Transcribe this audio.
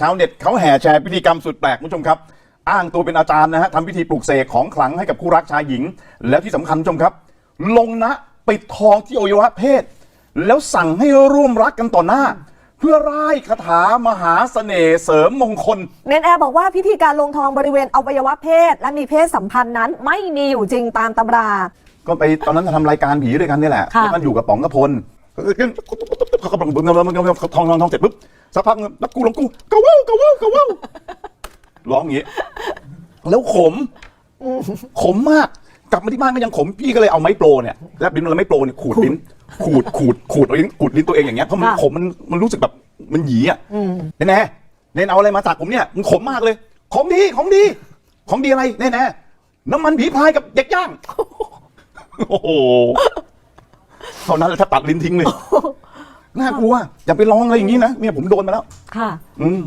ชาวเน็ตเขาแห่แชร์พิธีกรรมสุดแปลกคุณผู้ชมครับ อ้างตัวเป็นอาจารย์นะฮะทำพิธีปลูกเสกของขลังให้กับคู่รักชายหญิง แล้วที่สำคัญคุณผู้ชมครับ ลงนะปิดทองที่อวัยวะเพศ แล้วสั่งให้ร่วมรักกันต่อหน้า เพื่อร่ายคาถามหาเสน่ห์เสริมมงคล เนนแอร์บอกว่าพิธีการลงทองบริเวณอวัยวะเพศ และมีเพศสัมพันธ์นั้นไม่มีอยู่จริงตามตำรา ก็ไปตอนนั้นทำรายการผีด้วยกันนี่แหละค่ะ แล้วมันอยู่กับป๋องกระพลเขาก็บังบึ้งทองทองทองเสร็จปุ๊บ สักพักนักกูลงกูกะว่าวกะว่าวกะว่าวร้องอย่างงี้ แล้วขม ขมมาก กลับมาที่บ้านก็ยังขม พี่ก็เลยเอาไม้โปรเนี่ยแลบลิ้นแล้วไม้โปรเนี่ยขูดลิ้น ขูดขูดขูดเอาลิ้นขูดลิ้นตัวเองอย่างเงี้ย เพราะมันค่ะขมมันมันรู้สึกแบบมันหยีอะแน่แน่แน่เอาอะไรมาจากผมเนี่ยมันขมมากเลย ของดีของดี ของดีอะไรแน่แน่น้ำมันผีพายกับเด็กย่าง โอ้โหเท่านั้นแหละถ้าตัดลิ้นทิ้งเลย น่ากลัวอย่าไปลองอะไรอย่างนี้นะเนี่ยผมโดนมาแล้วค่ะ อืม